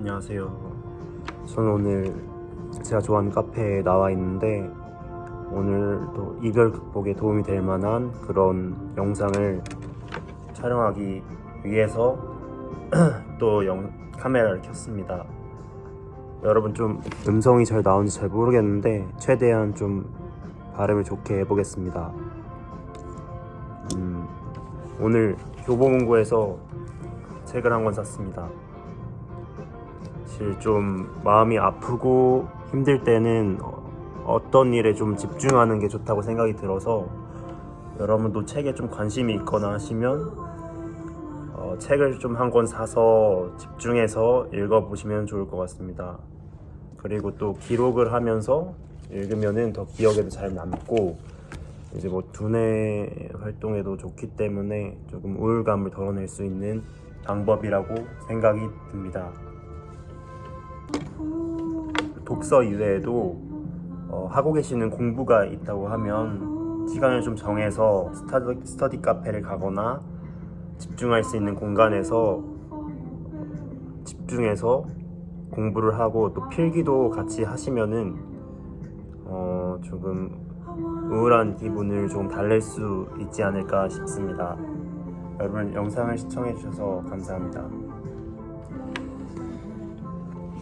안녕하세요. 저는 오늘 제가 좋아하는 카페에 나와 있는데 오늘도 이별 극복에 도움이 될 만한 그런 영상을 촬영하기 위해서 또 영, 카메라를 켰습니다. 여러분 좀 음성이 잘 나오는지 잘 모르겠는데 최대한 좀 발음을 좋게 해보겠습니다. 음, 오늘 교보문고에서 책을 한 권 샀습니다. 사실 좀 마음이 아프고 힘들 때는 어- 어떤 일에 좀 집중하는 게 좋다고 생각이 들어서 여러분도 책에 좀 관심이 있거나 하시면 어, 책을 좀 한 권 사서 집중해서 읽어보시면 좋을 것 같습니다. 그리고 또 기록을 하면서 읽으면은 더 기억에도 잘 남고 이제 뭐 두뇌 활동에도 좋기 때문에 조금 우울감을 덜어낼 수 있는 방법이라고 생각이 듭니다. 독서 이외에도 어, 하고 계시는 공부가 있다고 하면 시간을 좀 정해서 스타디, 스터디 카페를 가거나 집중할 수 있는 공간에서 집중해서 공부를 하고 또 필기도 같이 하시면은 어, 조금 우울한 기분을 좀 달랠 수 있지 않을까 싶습니다. 여러분 영상을 시청해 주셔서 감사합니다.